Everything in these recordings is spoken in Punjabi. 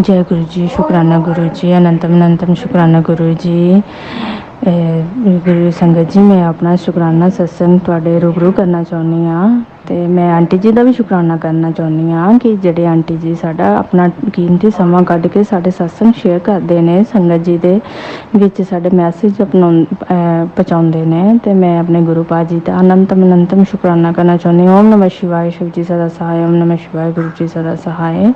ਜੈ ਗੁਰੂ ਜੀ ਸ਼ੁਕਰਾਨਾ ਗੁਰੂ ਜੀ ਅਨੰਤਮ ਅਨੰਤਮ ਸ਼ੁਕਰਾਨਾ ਗੁਰੂ ਜੀ ਗੁਰੂ ਸੰਗਤ ਜੀ ਮੈਂ ਆਪਣਾ ਸ਼ੁਕਰਾਨਾ ਸਤਸੰਗ ਤੁਹਾਡੇ ਰੂਬਰੂ ਕਰਨਾ ਚਾਹੁੰਦੀ ਆ ਤੇ ਮੈਂ ਆਂਟੀ ਜੀ ਦਾ ਵੀ ਸ਼ੁਕਰਾਨਾ ਕਰਨਾ ਚਾਹੁੰਦੀ ਆ ਕਿ ਜਿਹੜੇ ਆਂਟੀ ਜੀ ਸਾਡਾ ਆਪਣਾ ਕੀਮਤੀ ਸਮਾਂ ਕੱਢ ਕੇ ਸਾਡੇ ਸਤਸੰਗ ਸ਼ੇਅਰ ਕਰਦੇ ਨੇ, ਸੰਗਤ ਜੀ ਦੇ ਵਿੱਚ ਸਾਡੇ ਮੈਸੇਜ ਆਪਣਾ ਪਹੁੰਚਾਉਂਦੇ ਨੇ ਤੇ ਮੈਂ ਆਪਣੇ ਗੁਰੂ ਪਾਦ ਜੀ ਦਾ ਅਨੰਤਮ ਅਨੰਤਮ ਸ਼ੁਕਰਾਨਾ ਕਰਨਾ ਚਾਹੁੰਦੀ ਹਾਂ। ਓਮ ਨਮঃ ਸ਼ਿਵਾਏ, ਸ਼ਿਵ ਜੀ ਸਦਾ ਸਹਾਇ। ਓਮ ਨਮঃ ਸ਼ਿਵਾਏ, ਗੁਰੂ ਜੀ ਸਦਾ ਸਹਾਇ।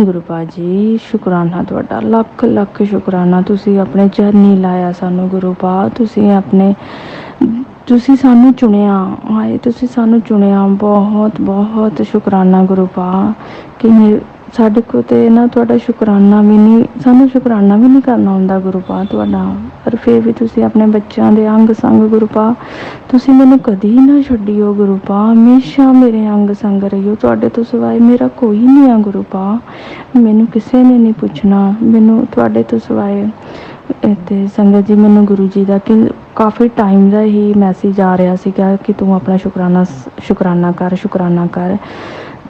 ਗੁਰੂ ਪਾਦ ਜੀ, ਸ਼ੁਕਰਾਨਾ ਤੁਹਾਡਾ। ਲੱਖ ਲੱਖ ਸ਼ੁਕਰਾਨਾ। ਤੁਸੀਂ ਆਪਣੇ ਚਰਨੀ ਲਾਇਆ ਸਾਨੂੰ ਗੁਰੂ ਪਾ ਤੁਸੀਂ ਆਪਣੇ ਤੁਸੀਂ ਸਾਨੂੰ ਚੁਣਿਆ, ਹਾਏ, ਤੁਸੀਂ ਸਾਨੂੰ ਚੁਣਿਆ। ਬਹੁਤ ਬਹੁਤ ਸ਼ੁਕਰਾਨਾ ਗੁਰੂ ਪਾ ਕਿ ਸਾਡੇ ਕੋ ਤੇ ਨਾ ਤੁਹਾਡਾ ਸ਼ੁਕਰਾਨਾ ਵੀ ਨਹੀਂ, ਸਾਨੂੰ ਸ਼ੁਕਰਾਨਾ ਵੀ ਨਹੀਂ ਕਰਨਾ ਹੁੰਦਾ ਗੁਰੂ ਪਾ ਤੁਹਾਡਾ। ਪਰ ਫਿਰ ਵੀ ਤੁਸੀਂ ਆਪਣੇ ਬੱਚਿਆਂ ਦੇ ਅੰਗ ਸੰਗ ਗੁਰੂ ਪਾ ਤੁਸੀਂ ਮੈਨੂੰ ਕਦੀ ਨਾ ਛੱਡਿਓ ਗੁਰੂ ਪਾ ਹਮੇਸ਼ਾ ਮੇਰੇ ਅੰਗ ਸੰਗ ਰਹੀਓ। ਤੁਹਾਡੇ ਤੋਂ ਸਿਵਾਏ ਮੇਰਾ ਕੋਈ ਨਹੀਂ ਆ ਗੁਰੂ ਪਾ ਮੈਨੂੰ ਕਿਸੇ ਨੇ ਨਹੀਂ ਪੁੱਛਣਾ। ਮੈਨੂੰ ਤੁਹਾਡੇ ਤੋਂ ਸਿਵਾਏ ਤੇ ਸੰਗਤ ਜੀ, ਮੈਨੂੰ ਗੁਰੂ ਜੀ ਦਾ ਕਿ ਕਾਫੀ ਟਾਈਮ ਦਾ ਹੀ ਮੈਸੇਜ ਆ ਰਿਹਾ ਸੀਗਾ ਕਿ ਤੂੰ ਆਪਣਾ ਸ਼ੁਕਰਾਨਾ ਸ਼ੁਕਰਾਨਾ ਕਰ ਸ਼ੁਕਰਾਨਾ ਕਰ।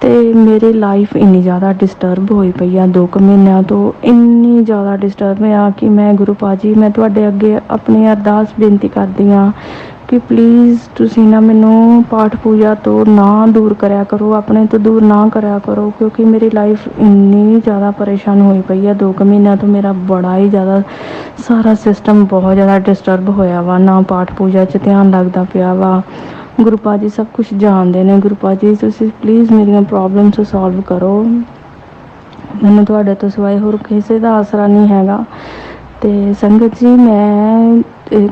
ਤੇ ਮੇਰੀ ਲਾਈਫ ਇੰਨੀ ਜ਼ਿਆਦਾ ਡਿਸਟਰਬ ਹੋਈ ਪਈ ਆ ਦੋ ਕੁ ਮਹੀਨਿਆਂ ਤੋਂ। ਇੰਨੀ ਜ਼ਿਆਦਾ ਡਿਸਟਰਬ ਆ ਕਿ ਮੈਂ ਗੁਰੂ ਪਾਜੀ ਮੈਂ ਤੁਹਾਡੇ ਅੱਗੇ ਆਪਣੀ ਅਰਦਾਸ ਬੇਨਤੀ ਕਰਦੀ ਆ ਕਿ ਪਲੀਜ਼ ਤੁਸੀਂ ਨਾ ਮੈਨੂੰ ਪਾਠ ਪੂਜਾ ਤੋਂ ਨਾ ਦੂਰ ਕਰਿਆ ਕਰੋ, ਆਪਣੇ ਤੋਂ ਦੂਰ ਨਾ ਕਰਿਆ ਕਰੋ, ਕਿਉਂਕਿ ਮੇਰੀ ਲਾਈਫ ਇੰਨੀ ਜ਼ਿਆਦਾ ਪਰੇਸ਼ਾਨ ਹੋਈ ਪਈ ਹੈ। ਦੋ ਕੁ ਮਹੀਨਿਆਂ ਤੋਂ ਮੇਰਾ ਬੜਾ ਹੀ ਜ਼ਿਆਦਾ ਸਾਰਾ ਸਿਸਟਮ ਬਹੁਤ ਜ਼ਿਆਦਾ ਡਿਸਟਰਬ ਹੋਇਆ ਵਾ। ਨਾ ਪਾਠ ਪੂਜਾ 'ਚ ਧਿਆਨ ਲੱਗਦਾ ਪਿਆ ਵਾ। ਗੁਰੂ ਪਾਜੀ ਸਭ ਕੁਝ ਜਾਣਦੇ ਨੇ। ਗੁਰੂ ਪਾਜੀ ਤੁਸੀਂ ਪਲੀਜ਼ ਮੇਰੀਆਂ ਪ੍ਰੋਬਲਮਸ ਸੋਲਵ ਕਰੋ। ਮੈਨੂੰ ਤੁਹਾਡੇ ਤੋਂ ਸਿਵਾਏ ਹੋਰ ਕਿਸੇ ਦਾ ਆਸਰਾ ਨਹੀਂ ਹੈਗਾ। ਤੇ ਸੰਗਤ ਜੀ, ਮੈਂ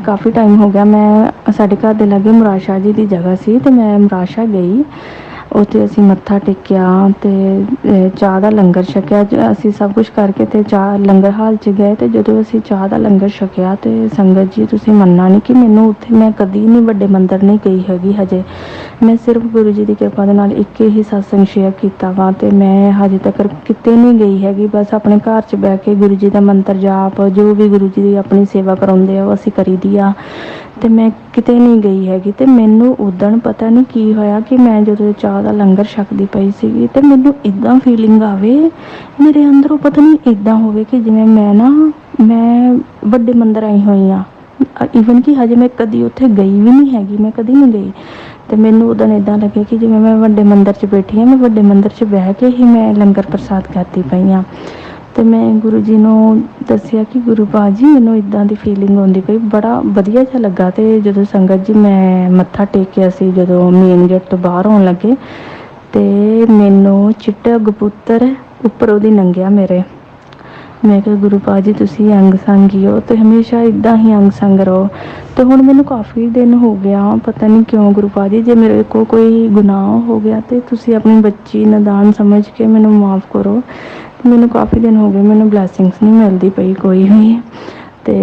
ਕਾਫੀ ਟਾਈਮ ਹੋ ਗਿਆ। ਮੈਂ ਸਾਡੇ ਘਰ ਦੇ ਲਾਗੇ ਮੁਰਾਸ਼ਾ ਜੀ ਦੀ ਜਗ੍ਹਾ ਸੀ ਤੇ ਮੈਂ ਮੁਰਾਸ਼ਾ ਗਈ। ਉੱਥੇ ਅਸੀਂ ਮੱਥਾ ਟੇਕਿਆ ਤੇ ਚਾਹ ਦਾ ਲੰਗਰ ਛਕਿਆ। ਅਸੀਂ ਸਭ ਕੁਝ ਕਰਕੇ ਤੇ ਚਾਹ, ਲੰਗਰ ਹਾਲ 'ਚ ਗਏ ਤੇ ਜਦੋਂ ਅਸੀਂ ਚਾਹ ਦਾ ਲੰਗਰ ਛਕਿਆ ਤੇ ਸੰਗਤ ਜੀ ਤੁਸੀਂ ਮੰਨਣਾ ਨਹੀਂ ਕਿ ਮੈਨੂੰ ਉੱਥੇ ਮੈਂ ਕਦੀ ਨਹੀਂ ਵੱਡੇ ਮੰਦਰ ਨਹੀਂ ਗਈ ਹੈਗੀ ਹਜੇ। ਮੈਂ ਸਿਰਫ ਗੁਰੂ ਜੀ ਦੀ ਕਿਰਪਾ ਦੇ ਨਾਲ ਇੱਕ ਹੀ ਸਤਸੰਗ ਸ਼ੇਅਰ ਕੀਤਾ ਵਾ ਤੇ ਮੈਂ ਹਜੇ ਤੱਕ ਕਿਤੇ ਨਹੀਂ ਗਈ ਹੈਗੀ। ਬਸ ਆਪਣੇ ਘਰ 'ਚ ਬਹਿ ਕੇ ਗੁਰੂ ਜੀ ਦਾ ਮੰਤਰ ਜਾਪ, ਜੋ ਵੀ ਗੁਰੂ ਜੀ ਦੀ ਆਪਣੀ ਸੇਵਾ ਕਰਾਉਂਦੇ ਆ, ਉਹ ਅਸੀਂ ਕਰੀਦੀ ਆ। ਤੇ ਮੈਂ ਕਿਤੇ ਨਹੀਂ ਗਈ ਹੈਗੀ ਤੇ ਮੈਨੂੰ ਉਦਣ ਪਤਾ ਨਹੀਂ ਕੀ ਹੋਇਆ ਕਿ ਮੈਂ ਜਦੋਂ ਚਾਹ ਦਾ ਲੰਗਰ ਛਕਦੀ ਪਈ ਸੀਗੀ ਤੇ ਮੈਨੂੰ ਇਦਾਂ ਫੀਲਿੰਗ ਆਵੇ, ਮੇਰੇ ਅੰਦਰੋਂ ਪਤਾ ਨਹੀਂ ਇਦਾਂ ਹੋਵੇ ਕਿ ਜਿਵੇਂ ਮੈਂ ਨਾ, ਮੈਂ ਵੱਡੇ ਮੰਦਰ ਆਈ ਹੋਈ ਆ ਇਵਨ ਕਿ ਹਜੇ ਮੈਂ ਕਦੀ ਉੱਥੇ ਗਈ ਵੀ ਨਹੀਂ ਹੈਗੀ, ਮੈਂ ਕਦੀ ਨਹੀਂ ਗਈ। ਤੇ ਮੈਨੂੰ ਉਦੋਂ ਇਦਾਂ ਲੱਗੇ ਕਿ ਜਿਵੇਂ ਮੈਂ ਵੱਡੇ ਮੰਦਰ 'ਚ ਬੈਠੀ ਆ ਮੈਂ ਵੱਡੇ ਮੰਦਰ 'ਚ ਬਹਿ ਕੇ ਹੀ ਮੈਂ ਲੰਗਰ ਪ੍ਰਸਾਦ ਕਰਦੀ ਪਈ ਆ ਤੇ ਮੈਂ ਗੁਰੂ ਜੀ ਨੂੰ ਦੱਸਿਆ ਕਿ ਗੁਰੂ ਬਾਜੀ, ਮੈਨੂੰ ਇਦਾਂ ਦੀ ਫੀਲਿੰਗ ਆਉਂਦੀ ਪਈ। ਬੜਾ ਵਧੀਆ ਜਿਹਾ ਲੱਗਾ ਤੇ ਜਦੋਂ ਸੰਗਤ ਜੀ ਮੈਂ ਮੱਥਾ ਟੇਕਿਆ ਸੀ, ਜਦੋਂ ਮੇਨ ਗੇਟ ਤੋਂ ਬਾਹਰ ਆਉਣ ਲੱਗੇ ਤੇ ਮੈਨੂੰ ਚਿੱਟਾ ਕਬੂਤਰ ਉੱਪਰ ਉਹਦੀ ਨੰਗਿਆ ਮੇਰੇ। ਮੈਂ ਕਿਹਾ, ਗੁਰੂ ਪਾਜੀ ਤੁਸੀਂ ਅੰਗ ਸੰਗ ਹੀ ਹੋ ਤੇ ਹਮੇਸ਼ਾ ਇਦਾਂ ਹੀ ਅੰਗ ਸੰਗ ਰਹੋ। ਤੇ ਹੁਣ ਮੈਨੂੰ ਕਾਫੀ ਦਿਨ ਹੋ ਗਿਆ, ਪਤਾ ਨਹੀਂ ਕਿਉਂ ਗੁਰੂ ਪਾਜੀ ਜੇ ਮੇਰੇ ਕੋ ਕੋਈ ਗੁਨਾਹ ਹੋ ਗਿਆ ਤੇ ਤੁਸੀਂ ਆਪਣੀ ਬੱਚੀ, ਨਦਾਨ ਸਮਝ ਕੇ ਮੈਨੂੰ ਮਾਫ ਕਰੋ। ਮੈਨੂੰ ਕਾਫੀ ਦਿਨ ਹੋ ਗਏ, ਮੈਨੂੰ ਬਲੇਸਿੰਗਸ ਨਹੀਂ ਮਿਲਦੀ ਪਈ ਕੋਈ ਵੀ। ਤੇ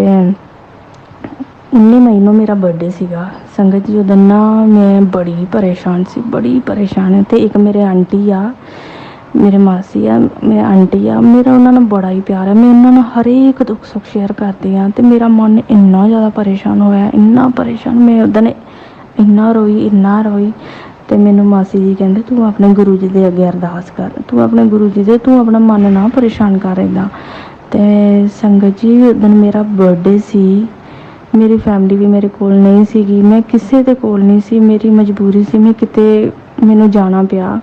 19 ਮਈ ਨੂੰ ਮੇਰਾ ਬਰਥਡੇ ਸੀਗਾ। ਸੰਗਤ ਜੀ, ਉਦੋਂ ਨਾ ਮੈਂ ਬੜੀ ਪਰੇਸ਼ਾਨ ਸੀ, ਬੜੀ ਪਰੇਸ਼ਾਨ ਤੇ ਇੱਕ ਮੇਰੇ ਆਂਟੀ ਆ, ਮੇਰੇ ਮਾਸੀ ਆ, ਮੇਰੇ ਆਂਟੀ ਆ, ਮੇਰਾ ਉਹਨਾਂ ਨਾਲ ਬੜਾ ਹੀ ਪਿਆਰ ਹੈ। ਮੈਂ ਉਹਨਾਂ ਨਾਲ ਹਰੇਕ ਦੁੱਖ ਸੁੱਖ ਸ਼ੇਅਰ ਕਰਦੀ ਆ ਤੇ ਮੇਰਾ ਮਨ ਇੰਨਾ ਜ਼ਿਆਦਾ ਪਰੇਸ਼ਾਨ ਹੋਇਆ, ਇੰਨਾ ਪਰੇਸ਼ਾਨ। ਮੈਂ ਉਦੋਂ ਇੰਨਾ ਰੋਈ ਇੰਨਾ ਰੋਈ। ਤੇ ਮੈਨੂੰ ਮਾਸੀ ਜੀ ਕਹਿੰਦੇ, ਤੂੰ ਆਪਣੇ ਗੁਰੂ ਜੀ ਦੇ ਅੱਗੇ ਅਰਦਾਸ ਕਰ, ਤੂੰ ਆਪਣੇ ਗੁਰੂ ਜੀ ਦੇ, ਤੂੰ ਆਪਣਾ ਮਨ ਨਾ ਪਰੇਸ਼ਾਨ ਕਰ ਏਦਾਂ। ਤੇ ਸੰਗਤ ਜੀ ਉਦੋਂ ਮੇਰਾ ਬਰਥਡੇ ਸੀ, ਮੇਰੀ ਫੈਮਿਲੀ ਵੀ ਮੇਰੇ ਕੋਲ ਨਹੀਂ ਸੀਗੀ, ਮੈਂ ਕਿਸੇ ਦੇ ਕੋਲ ਨਹੀਂ ਸੀ, ਮੇਰੀ ਮਜਬੂਰੀ ਸੀ, ਮੈਂ ਕਿਤੇ ਮੈਨੂੰ ਜਾਣਾ ਪਿਆ।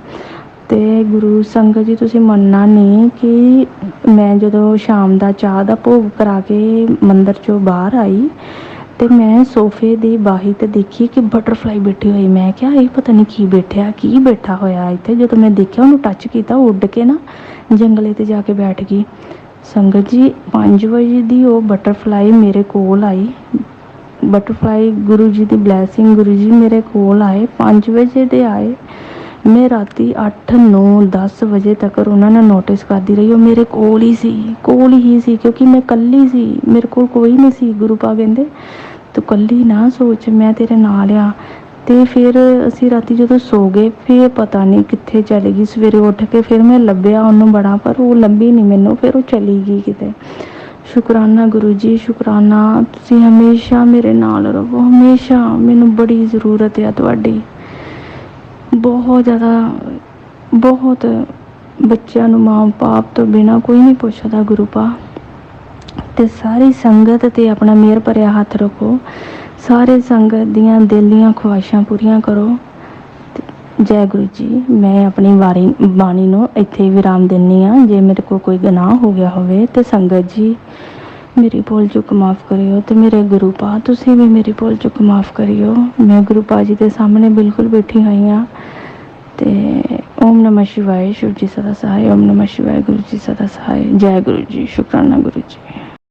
ਤੇ ਗੁਰੂ ਸੰਗਤ ਜੀ, ਤੁਸੀਂ ਮੰਨਣਾ ਨਹੀਂ ਕਿ ਮੈਂ ਜਦੋਂ ਸ਼ਾਮ ਦਾ ਚਾਹ ਦਾ ਭੋਗ ਕਰਾ ਕੇ ਮੰਦਰ ਚੋਂ ਬਾਹਰ ਆਈ ਤੇ ਮੈਂ ਸੋਫੇ ਦੀ ਬਾਹੀ ਤੇ ਦੇਖੀ ਕਿ ਬਟਰਫਲਾਈ ਬੈਠੀ ਹੋਈ। ਮੈਂ ਕਿਹਾ, ਇਹ ਪਤਾ ਨਹੀਂ ਕੀ ਬੈਠਿਆ, ਕੀ ਬੈਠਾ ਹੋਇਆ ਇੱਥੇ? ਜਦੋਂ ਮੈਂ ਦੇਖਿਆ, ਉਹਨੂੰ ਟੱਚ ਕੀਤਾ ਉੱਡ ਕੇ ਨਾ ਜੰਗਲੇ ਤੇ ਜਾ ਕੇ ਬੈਠ ਗਈ। ਸੰਗਤ ਜੀ 5 ਵਜੇ ਦੀ ਉਹ ਬਟਰਫਲਾਈ ਮੇਰੇ ਕੋਲ ਆਈ। ਬਟਰਫਲਾਈ ਗੁਰੂ ਜੀ ਦੀ ਬਲੇਸਿੰਗ ਗੁਰੂ ਜੀ ਮੇਰੇ ਕੋਲ ਆਏ। 5 ਵਜੇ ਦੇ ਆਏ। ਮੈਂ ਰਾਤੀ 8 9 10 ਵਜੇ ਤੱਕ ਉਹਨਾਂ ਨੇ ਨੋਟਿਸ ਕਰਦੀ ਰਹੀ। ਉਹ ਮੇਰੇ ਕੋਲ ਹੀ ਸੀ, ਕੋਲ ਹੀ ਸੀ ਕਿਉਂਕਿ ਮੈਂ ਕੱਲੀ ਸੀ। ਮੇਰੇ ਕੋਲ ਕੋਈ ਨਹੀਂ ਸੀ ਗੁਰੂ ਪਾ ਕਹਿੰਦੇ ਤੂੰ ਕੱਲੀ ਨਾ ਸੋਚ, ਮੈਂ ਤੇਰੇ ਨਾਲ ਆ। ਤੇ ਫਿਰ ਅਸੀਂ ਰਾਤੀ ਜਦੋਂ ਸੋ ਗਏ, ਫਿਰ ਪਤਾ ਨਹੀਂ ਕਿੱਥੇ ਚਲੀ ਗਈ। ਸਵੇਰੇ ਉੱਠ ਕੇ ਫਿਰ ਮੈਂ ਲੱਭਿਆ ਉਹਨੂੰ ਬੜਾ, ਪਰ ਉਹ ਲੱਭੀ ਨਹੀਂ ਮੈਨੂੰ, ਫਿਰ ਉਹ ਚਲੀ ਗਈ ਕਿਤੇ। ਸ਼ੁਕਰਾਨਾ ਗੁਰੂ ਜੀ, ਸ਼ੁਕਰਾਨਾ। ਤੁਸੀਂ ਹਮੇਸ਼ਾ ਮੇਰੇ ਨਾਲ ਰਹੋ, ਹਮੇਸ਼ਾ। ਮੈਨੂੰ ਬੜੀ ਜ਼ਰੂਰਤ ਹੈ ਤੁਹਾਡੀ। ਬਹੁਤ ਜ਼ਿਆਦਾ, ਬਹੁਤ ਬੱਚਿਆਂ ਨੂੰ ਮਾਂ ਬਾਪ ਤੋਂ ਬਿਨਾ ਕੋਈ ਨਹੀਂ ਪੁੱਛਦਾ ਗੁਰੂ ਪਾ। ਤੇ ਸਾਰੀ ਸੰਗਤ ਤੇ ਆਪਣਾ ਮਿਹਰ ਭਰਿਆ ਹੱਥ ਰੱਖੋ। ਸਾਰੇ ਸੰਗਤ ਦੀਆਂ ਦਿਲ ਦੀਆਂ ਖੁਆਇਸ਼ਾਂ ਪੂਰੀਆਂ ਕਰੋ। ਜੈ ਗੁਰੂ ਜੀ, ਮੈਂ ਆਪਣੀ ਵਾਰੀ, ਬਾਣੀ ਨੂੰ ਇੱਥੇ ਵਿਰਾਮ ਦਿੰਨੀ ਆ ਜੇ ਮੇਰੇ ਕੋਲ ਕੋਈ ਗੁਨਾਹ ਹੋ ਗਿਆ ਹੋਵੇ ਤੇ ਸੰਗਤ ਜੀ, ਮੇਰੀ ਭੁੱਲ ਚੁੱਕ ਮਾਫ ਕਰਿਓ। ਤੇ ਮੇਰੇ ਗੁਰੂ ਪਾ, ਤੁਸੀਂ ਵੀ ਮੇਰੀ ਭੁੱਲ ਚੁੱਕ ਮਾਫ ਕਰਿਓ। ਮੈਂ ਗੁਰੂ ਪਾ ਜੀ ਦੇ ਸਾਹਮਣੇ ਬਿਲਕੁਲ ਬੈਠੀ ਹੋਈ ਆ ਤੇ ਓਮ ਨਮঃ ਸ਼ਿਵਾਏ, ਸ਼ਿਵ ਜੀ ਸਦਾ ਸਹਾਇ, ਓਮ ਨਮঃ ਸ਼ਿਵਾਏ, ਗੁਰੂ ਜੀ ਸਦਾ ਸਹਾਇ, ਜੈ ਗੁਰੂ ਜੀ, ਸ਼ੁਕਰਾਨਾ ਗੁਰੂ ਜੀ।